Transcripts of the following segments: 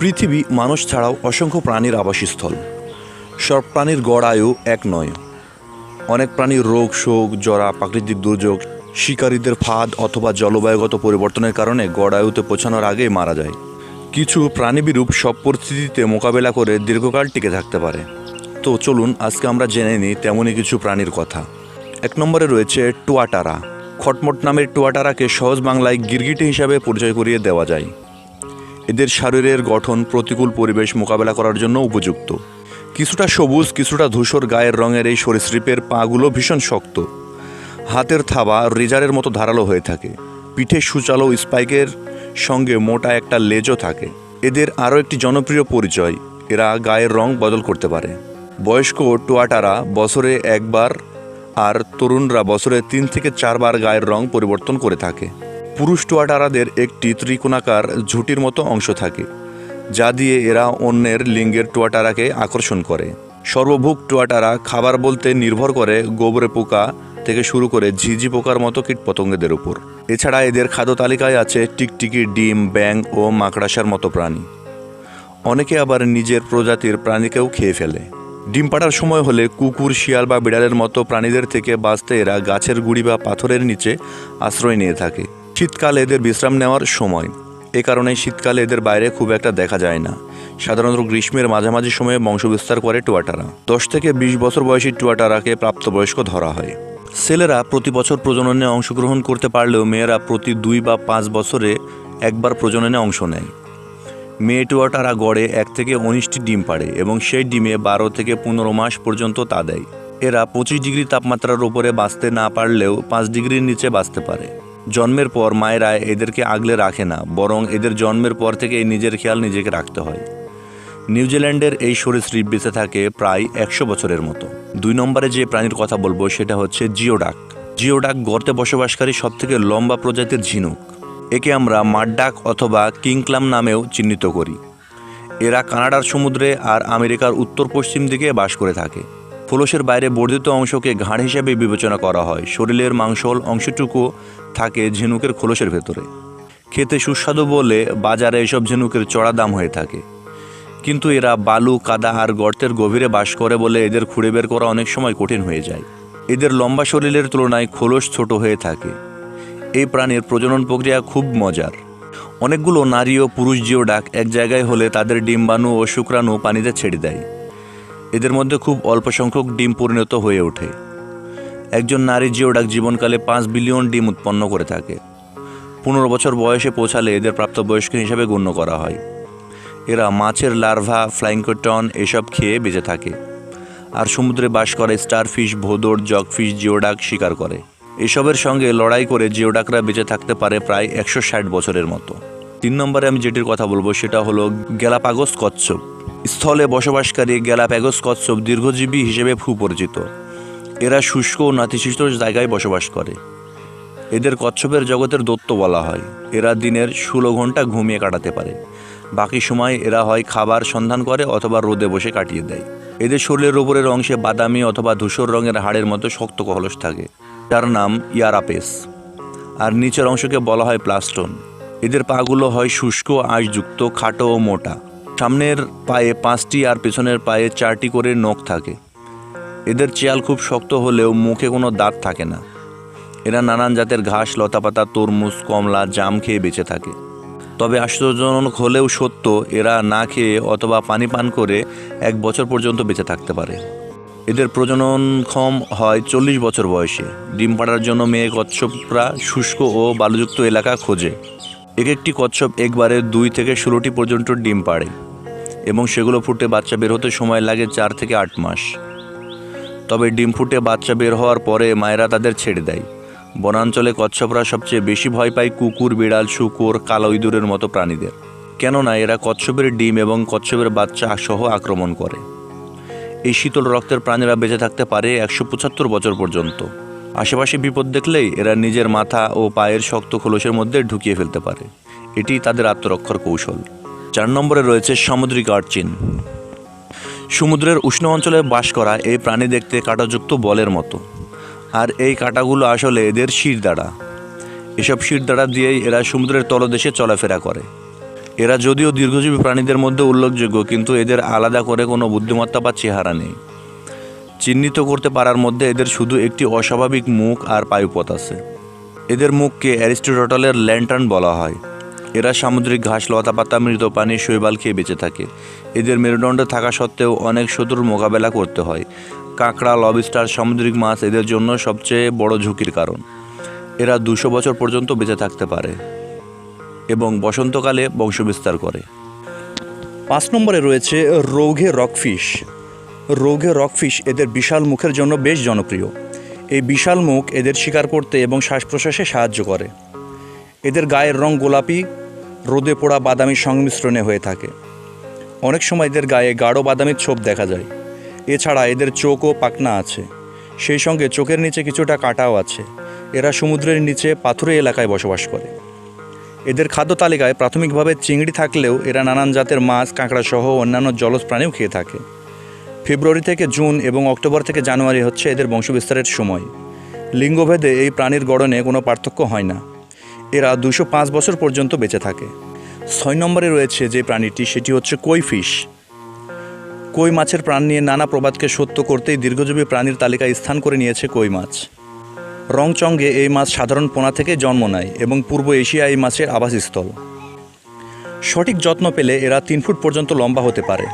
পৃথিবী মানুষ ছাড়াও অসংখ্য প্রাণীর আবাসস্থল। সব প্রাণীর গড় আয়ু এক নয়। অনেক প্রাণীর রোগ, শোক, জরা, প্রাকৃতিক দুর্যোগ, শিকারীদের ফাঁদ অথবা জলবায়ুগত পরিবর্তনের কারণে গড় আয়ুতে পৌঁছানোর আগেই মারা যায়। কিছু প্রাণীবিরূপ সব পরিস্থিতিতে মোকাবেলা করে দীর্ঘকাল টিকে থাকতে পারে। তো চলুন, আজকে আমরা জেনে নিই তেমনই কিছু প্রাণীর কথা। এক নম্বরে রয়েছে টুয়াটারা। খটমট নামের টুয়াটারাকে সহজ বাংলায় গিরগিটি হিসাবে পরিচয় করিয়ে দেওয়া যায়। এদের শরীরের গঠন প্রতিকূল পরিবেশ মোকাবেলা করার জন্য উপযুক্ত। কিছুটা সবুজ, কিছুটা ধূসর গায়ের রঙের এই সরীসৃপের পাগুলো ভীষণ শক্ত। হাতের থাবা রেজারের মতো ধারালো হয়ে থাকে। পিঠে সুচালো স্পাইকের সঙ্গে মোটা একটা লেজও থাকে। এদের আরও একটি জনপ্রিয় পরিচয়, এরা গায়ের রং বদল করতে পারে। বয়স্ক টুয়াটারা বছরে একবার আর তরুণরা বছরে তিন থেকে চারবার গায়ের রং পরিবর্তন করে থাকে। পুরুষ টুয়াটারাদের একটি ত্রিকোণাকার ঝুঁটির মতো অংশ থাকে, যা দিয়ে এরা অন্যের লিঙ্গের টুয়াটারাকে আকর্ষণ করে। সর্বভুক টুয়াটারা খাবার বলতে নির্ভর করে গোবরে পোকা থেকে শুরু করে ঝিঝি পোকার মতো কীটপতঙ্গদের উপর। এছাড়া এদের খাদ্য তালিকায় আছে টিকটিকি, ডিম ব্যাং ও মাকড়াসার মতো প্রাণী। অনেকে আবার নিজের প্রজাতির প্রাণীকেও খেয়ে ফেলে। ডিম পাড়ার সময় হলে কুকুর, শিয়াল বা বিড়ালের মতো প্রাণীদের থেকে বাঁচতে এরা গাছের গুড়ি বা পাথরের নিচে আশ্রয় নিয়ে থাকে। শীতকালে এদের বিশ্রাম নেওয়ার সময়। এ কারণে শীতকালে এদের বাইরে খুব একটা দেখা যায় না। সাধারণত গ্রীষ্মের মাঝামাঝি সময়ে বংশবিস্তার করে টুয়াটারা। দশ থেকে বিশ বছর বয়সী টুয়াটারাকে প্রাপ্তবয়স্ক ধরা হয়। ছেলেরা প্রতি বছর প্রজননে অংশগ্রহণ করতে পারলেও মেয়েরা প্রতি দুই বা পাঁচ বছরে একবার প্রজননে অংশ নেয়। মেয়ে টুয়াটারা গড়ে এক থেকে উনিশটি ডিম পাড়ে এবং সেই ডিমে বারো থেকে পনেরো মাস পর্যন্ত তা দেয়। এরা পঁচিশ ডিগ্রি তাপমাত্রার উপরে বাঁচতে না পারলেও পাঁচ ডিগ্রির নিচে বাঁচতে পারে। জন্মের পর মায়েরা এদেরকে আগলে রাখে না, বরং এদের জন্মের পর থেকে নিজের খেয়াল নিজেকে রাখতে হয়। নিউজিল্যান্ডের এই সরীসৃপ বেঁচে থাকে প্রায় একশো বছরের মতো। দুই নম্বরে যে প্রাণীর কথা বলব সেটা হচ্ছে জিওডাক। জিওডাক গর্তে বসবাসকারী সবথেকে লম্বা প্রজাতির ঝিনুক। একে আমরা মাড্ডাক অথবা কিংক্লাম নামেও চিহ্নিত করি। এরা কানাডার সমুদ্রে আর আমেরিকার উত্তর পশ্চিম দিকে বাস করে থাকে। খোলসের বাইরে বর্ধিত অংশকে ঘাড় হিসেবে বিবেচনা করা হয়। শরীরের মাংসল অংশটুকু থাকে ঝিনুকের খোলসের ভেতরে। খেতে সুস্বাদু বলে বাজারে এসব ঝিনুকের চড়া দাম হয়ে থাকে। কিন্তু এরা বালু, কাদা আর গর্তের গভীরে বাস করে বলে এদের খুঁড়ে বের করা অনেক সময় কঠিন হয়ে যায়। এদের লম্বা শরীরের তুলনায় খোলস ছোট হয়ে থাকে। এই প্রাণীর প্রজনন প্রক্রিয়া খুব মজার। অনেকগুলো নারী ও পুরুষ জিও ডাক এক জায়গায় হলে তাদের ডিম্বাণু ও শুক্রাণু পানিতে ছেড়ে দেয়। এদের মধ্যে খুব অল্প সংখ্যক ডিম পরিণত হয়ে ওঠে। একজন নারী জিওডাক জীবনকালে পাঁচ বিলিয়ন ডিম উৎপন্ন করে থাকে। পনেরো বছর বয়সে পৌঁছালে এদের প্রাপ্তবয়স্ক হিসাবে গণ্য করা হয়। এরা মাছের লার্ভা, ফ্লাইংকটন এসব খেয়ে বেঁচে থাকে। আর সমুদ্রে বাস করে স্টারফিশ, ভোদর, জগফিশ, জিওডাক শিকার করে। এসবের সঙ্গে লড়াই করে জিওডাকরা বেঁচে থাকতে পারে প্রায় একশো ষাট বছরের মতো। তিন নম্বরে আমি যেটির কথা বলব সেটা হলো গ্যালাপাগোস কচ্ছপ। স্থলে বসবাসকারী গ্যালাপ্যাগোস কচ্ছপ দীর্ঘজীবী হিসেবে সুপরিচিত এরা শুষ্ক ও নাতিশীতোষ জায়গায় বসবাস করে। এদের কচ্ছপের জগতের দত্ত বলা হয়। এরা দিনের ষোলো ঘণ্টা ঘুমিয়ে কাটাতে পারে। বাকি সময় এরা হয় খাবার সন্ধান করে অথবা রোদে বসে কাটিয়ে দেয়। এদের শরীরের উপরের অংশে বাদামি অথবা ধূসর রঙের হাড়ের মতো শক্ত কলস থাকে। যার নাম ইয়ারাপেস। আর নিচের অংশকে বলা হয় প্লাস্টন। এদের পাগুলো হয় শুষ্ক আঁশযুক্ত, খাটো ও মোটা। সামনের পায়ে পাঁচটি আর পেছনের পায়ে চারটি করে নখ থাকে। এদের চেয়াল খুব শক্ত হলেও মুখে কোনো দাঁত থাকে না। এরা নানান জাতের ঘাস, লতাপাতা, তরমুজ, কমলা, জাম খেয়ে বেঁচে থাকে। তবে আশ্চর্যজনক হলেও সত্য, এরা না খেয়ে অথবা পানি পান করে এক বছর পর্যন্ত বেঁচে থাকতে পারে। এদের প্রজননক্ষম হয় চল্লিশ বছর বয়সে। ডিম পাড়ার জন্য মেয়ে কচ্ছপরা শুষ্ক ও বালুযুক্ত এলাকা খোঁজে। এক একটি কচ্ছপ একবারে দুই থেকে ষোলোটি পর্যন্ত ডিম পাড়ে। এবং সেগুলো ফুটে বাচ্চা বের হতে সময় লাগে চার থেকে আট মাস। তবে ডিম ফুটে বাচ্চা বের হওয়ার পরে মায়েরা তাদের ছেড়ে দেয়। বনাঞ্চলে কচ্ছপরা সবচেয়ে বেশি ভয় পায় কুকুর, বিড়াল, শুকুর, কালো ইঁদুরের মতো প্রাণীদের। কেননা এরা কচ্ছপের ডিম এবং কচ্ছপের বাচ্চা সহ আক্রমণ করে। এই শীতল রক্তের প্রাণীরা বেঁচে থাকতে পারে একশো পঁচাত্তর বছর পর্যন্ত। আশেপাশে বিপদ দেখলেই এরা নিজের মাথা ও পায়ের শক্ত খোলসের মধ্যে ঢুকিয়ে ফেলতে পারে। এটি তাদের আত্মরক্ষার কৌশল। চার নম্বরে রয়েছে সামুদ্রিক আর্চিন। সমুদ্রের উষ্ণ অঞ্চলে বাস করা এই প্রাণী দেখতে কাঁটাযুক্ত বলের মতো। আর এই কাঁটাগুলো আসলে এদের শির দ্বারা। এসব শির দ্বারা দিয়েই এরা সমুদ্রের তলদেশে চলাফেরা করে। এরা যদিও দীর্ঘজীবী প্রাণীদের মধ্যে উল্লেখযোগ্য, কিন্তু এদের আলাদা করে কোনো বুদ্ধিমত্তা বা চেহারা নেই। চিহ্নিত করতে পারার মধ্যে এদের শুধু একটি অস্বাভাবিক মুখ আর পায়ুপথ আছে। এদের মুখকে অ্যারিস্টোটলের ল্যান্টার্ন বলা হয়। এরা সামুদ্রিক ঘাস লতাপাতা মৃত পানি শৈবাল খেয়ে বেঁচে থাকে। এদের মেরুদণ্ড থাকা সত্ত্বেও অনেক শত্রুর মোকাবেলা করতে হয়। কাঁকড়া, লবিস্টার, সামুদ্রিক মাছ এদের জন্য সবচেয়ে বড় ঝুঁকির কারণ। এরা দুশো বছর পর্যন্ত বেঁচে থাকতে পারে এবং বসন্তকালে বংশবিস্তার করে। পাঁচ নম্বরে রয়েছে রৌঘে রকফিশ। রৌঘে রকফিশ এদের বিশাল মুখের জন্য বেশ জনপ্রিয়। এই বিশাল মুখ এদের শিকার করতে এবং শ্বাস প্রশ্বাসে সাহায্য করে। এদের গায়ের রং গোলাপি, রোদে পোড়া বাদামি সংমিশ্রণে হয়ে থাকে। অনেক সময় এদের গায়ে গাঢ় বাদামির ছোপ দেখা যায়। এছাড়া এদের চোখ ও পাখনা আছে। সেই সঙ্গে চোখের নিচে কিছুটা কাটাও আছে। এরা সমুদ্রের নিচে পাথুরে এলাকায় বসবাস করে। এদের খাদ্য তালিকায় প্রাথমিকভাবে চিংড়ি থাকলেও এরা নানান জাতের মাছ, কাঁকড়া সহ অন্যান্য জলজ প্রাণীও খেয়ে থাকে। ফেব্রুয়ারি থেকে জুন এবং অক্টোবর থেকে জানুয়ারি হচ্ছে এদের বংশবিস্তারের সময়। লিঙ্গভেদে এই প্রাণীর গড়নে কোনো পার্থক্য হয় না। এরা দুশো পাঁচ বছর পর্যন্ত বেঁচে থাকে। ছয় নম্বরে রয়েছে যে প্রাণীটি, সেটি হচ্ছে কই ফিশ। কই মাছের প্রাণ নিয়ে নানা প্রবাদকে সত্য করতেই দীর্ঘজীবী প্রাণীর তালিকায় স্থান করে নিয়েছে কই মাছ। রংচঙ্গে এই মাছ সাধারণ পোনা থেকে জন্ম নেয় এবং পূর্ব এশিয়া এই মাছের আবাসস্থল। সঠিক যত্ন পেলে এরা তিন ফুট পর্যন্ত লম্বা হতে পারে।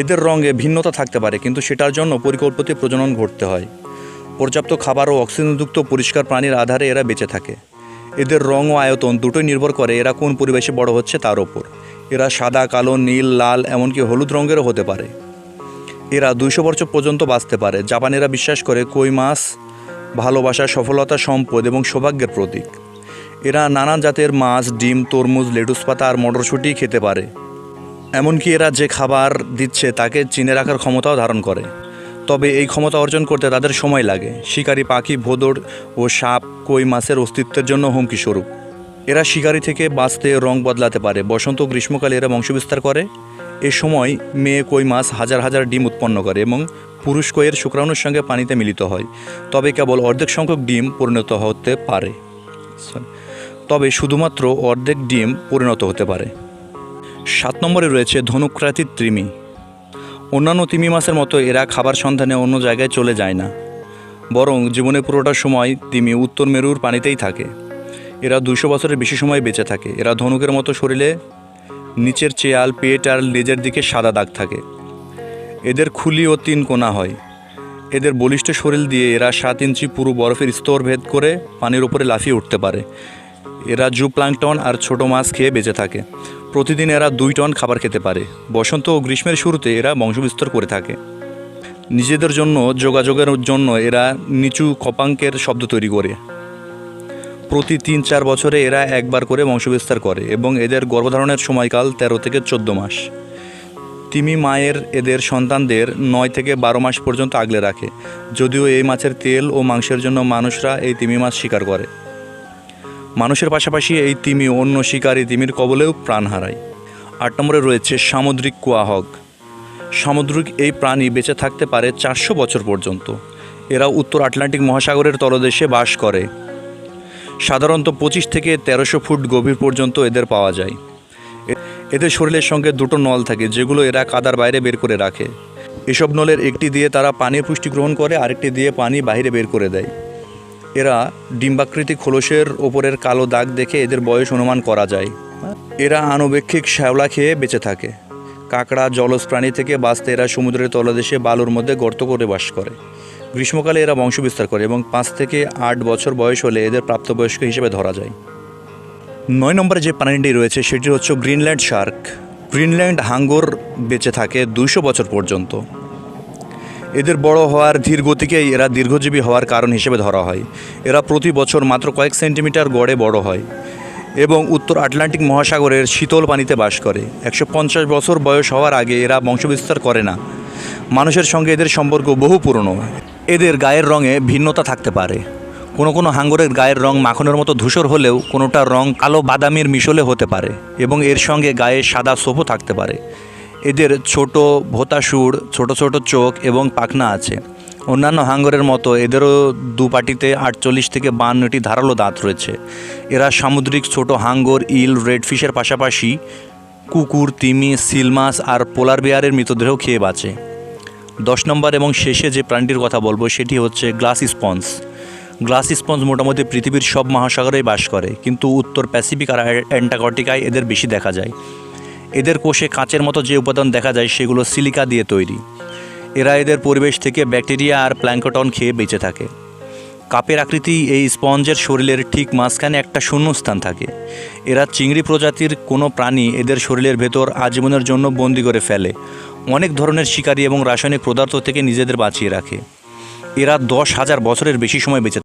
এদের রঙে ভিন্নতা থাকতে পারে, কিন্তু সেটার জন্য পরিকল্পিত প্রজনন ঘটতে হয়। পর্যাপ্ত খাবার ও অক্সিজেনযুক্ত পরিষ্কার প্রাণীর আধারে এরা বেঁচে থাকে। এদের রং ও আয়তন দুটোই নির্ভর করে এরা কোন পরিবেশে বড় হচ্ছে তার ওপর। এরা সাদা, কালো, নীল, লাল এমনকি হলুদ রঙেরও হতে পারে। এরা দুইশো বছর পর্যন্ত বাঁচতে পারে। জাপানিরা বিশ্বাস করে কই মাছ, ভালোবাসা, সফলতা, সম্পদ এবং সৌভাগ্যের প্রতীক। এরা নানান জাতের মাছ, ডিম, তরমুজ, লেটুস পাতা আর মটরশুঁটি খেতে পারে। এমনকি এরা যে খাবার দিচ্ছে তাকে চিনে রাখার ক্ষমতাও ধারণ করে। তবে এই ক্ষমতা অর্জন করতে তাদের সময় লাগে। শিকারী পাখি ভোদর ও সাপ, কই মাছের অস্তিত্বের জন্য হুমকি স্বরূপ। এরা শিকারি থেকে বাঁচতে রং বদলাতে পারে। বসন্ত গ্রীষ্মকালে এরা বংশবিস্তার করে। এ সময় মেয়ে, কই মাছ হাজার হাজার ডিম উৎপন্ন করে এবং পুরুষ কইয়ের শুক্রাণুর সঙ্গে পানিতে মিলিত হয়। তবে কেবল অর্ধেক সংখ্যক ডিম পরিণত হতে পারে। তবে শুধুমাত্র অর্ধেক ডিম পরিণত হতে পারে। সাত নম্বরে রয়েছে ধনুক্রাতির তৃমি অন্যান্য তিমি মাছের মতো এরা খাবার সন্ধানে অন্য জায়গায় চলে যায় না। বরং জীবনে পুরোটা সময় তিমি উত্তর মেরুর পানিতেই থাকে। এরা দুশো বছরের বেশি সময় বেঁচে থাকে। এরা ধনুকের মতো শরীরে, নিচের চেয়াল, পেট আর লেজের দিকে সাদা দাগ থাকে। এদের খুলি ও তিন কোনা হয়। এদের বলিষ্ঠ শরীর দিয়ে এরা সাত ইঞ্চি পুরো বরফের স্তর ভেদ করে পানির উপরে লাফিয়ে উঠতে পারে। এরা জু প্লাংটন আর ছোট মাছ খেয়ে বেঁচে থাকে। প্রতিদিন এরা দুই টন খাবার খেতে পারে। বসন্ত ও গ্রীষ্মের শুরুতে এরা বংশবিস্তার করে থাকে। নিজেদের জন্য, যোগাযোগের জন্য এরা নিচু কপাঙ্কের শব্দ তৈরি করে। প্রতি তিন চার বছরে এরা একবার করে বংশবিস্তার করে এবং এদের গর্ভধারণের সময়কাল তেরো থেকে চোদ্দ মাস। তিমি মায়ের এদের সন্তানদের নয় থেকে বারো মাস পর্যন্ত আগলে রাখে। যদিও এই মাছের তেল ও মাংসের জন্য মানুষরা এই তিমি মাছ শিকার করে। মানুষের পাশাপাশি এই তিমি অন্য শিকারী তিমির কবলেও প্রাণ হারায়। আট নম্বরে রয়েছে সামুদ্রিক কুয়াহক সামুদ্রিক এই প্রাণী বেঁচে থাকতে পারে চারশো বছর পর্যন্ত। এরা উত্তর আটলান্টিক মহাসাগরের তলদেশে বাস করে। সাধারণত পঁচিশ থেকে তেরোশো ফুট গভীর পর্যন্ত এদের পাওয়া যায়। এদের শরীরের সঙ্গে দুটো নল থাকে, যেগুলো এরা কাদার বাইরে বের করে রাখে। এসব নলের একটি দিয়ে তারা পানির পুষ্টি গ্রহণ করে, আরেকটি দিয়ে পানি বাইরে বের করে দেয়। এরা ডিম্বাকৃতি খোলসের ওপরের কালো দাগ দেখে এদের বয়স অনুমান করা যায়। এরা আনুবেক্ষিক শ্যাওলা খেয়ে বেঁচে থাকে। কাঁকড়া জলজ প্রাণী থেকে বাঁচতে এরা সমুদ্রের তলদেশে বালুর মধ্যে গর্ত করে বাস করে। গ্রীষ্মকালে এরা বংশবিস্তার করে এবং পাঁচ থেকে আট বছর বয়স হলে এদের প্রাপ্তবয়স্ক হিসেবে ধরা যায়। নয় নম্বরে যে প্রাণীটি রয়েছে সেটি হচ্ছে গ্রিনল্যান্ড শার্ক। গ্রিনল্যান্ড হাঙ্গর বেঁচে থাকে দুইশো বছর পর্যন্ত। এদের বড় হওয়ার ধীর গতিকেই এরা দীর্ঘজীবী হওয়ার কারণ হিসেবে ধরা হয়। এরা প্রতি বছর মাত্র কয়েক সেন্টিমিটার গড়ে বড় হয় এবং উত্তর আটলান্টিক মহাসাগরের শীতল পানিতে বাস করে। একশো পঞ্চাশ বছর বয়স হওয়ার আগে এরা বংশবিস্তার করে না। মানুষের সঙ্গে এদের সম্পর্ক বহু পুরনো। এদের গায়ের রঙে ভিন্নতা থাকতে পারে। কোনো কোনো হাঙ্গরের গায়ের রং মাখনের মতো ধূসর হলেও কোনোটার রং কালো বাদামির মিশলে হতে পারে এবং এর সঙ্গে গায়ে সাদা সোপও থাকতে পারে। এদের ছোট ভোতাসুর ছোট ছোট চোখ এবং পাখনা আছে। অন্যান্য হাঙ্গরের মতো এদেরও দুপাটিতে আটচল্লিশ থেকে বান্নটি ধারালো দাঁত রয়েছে। এরা সামুদ্রিক ছোট হাঙ্গর, ইল, রেডফিশের পাশাপাশি কুকুর, তিমি, সিলমাস আর পোলার বেয়ারের মৃতদেহ খেয়ে বাঁচে। দশ নম্বর এবং শেষে যে প্রাণীটির কথা বলব, সেটি হচ্ছে গ্লাস স্পঞ্জ গ্লাস স্পঞ্জ মোটামুটি পৃথিবীর সব মহাসাগরেই বাস করে, কিন্তু উত্তর প্যাসিফিক আর অ্যান্টার্কটিকায় এদের বেশি দেখা যায়। এদের কোষে কাঁচের মতো যে উপাদান দেখা যায় সেগুলো সিলিকা দিয়ে তৈরি। এরা এদের পরিবেশ থেকে ব্যাকটেরিয়া আর প্ল্যাঙ্কটন খেয়ে বেঁচে থাকে। কাপের আকৃতি এই স্পঞ্জের শরীরের ঠিক মাঝখানে একটা শূন্যস্থান থাকে। এরা চিংড়ি প্রজাতির কোনো প্রাণী এদের শরীরের ভেতর আজীবনের জন্য বন্দি করে ফেলে। অনেক ধরনের শিকারী এবং রাসায়নিক পদার্থ থেকে নিজেদের বাঁচিয়ে রাখে। এরা দশ হাজার বছরের বেশি সময় বেঁচে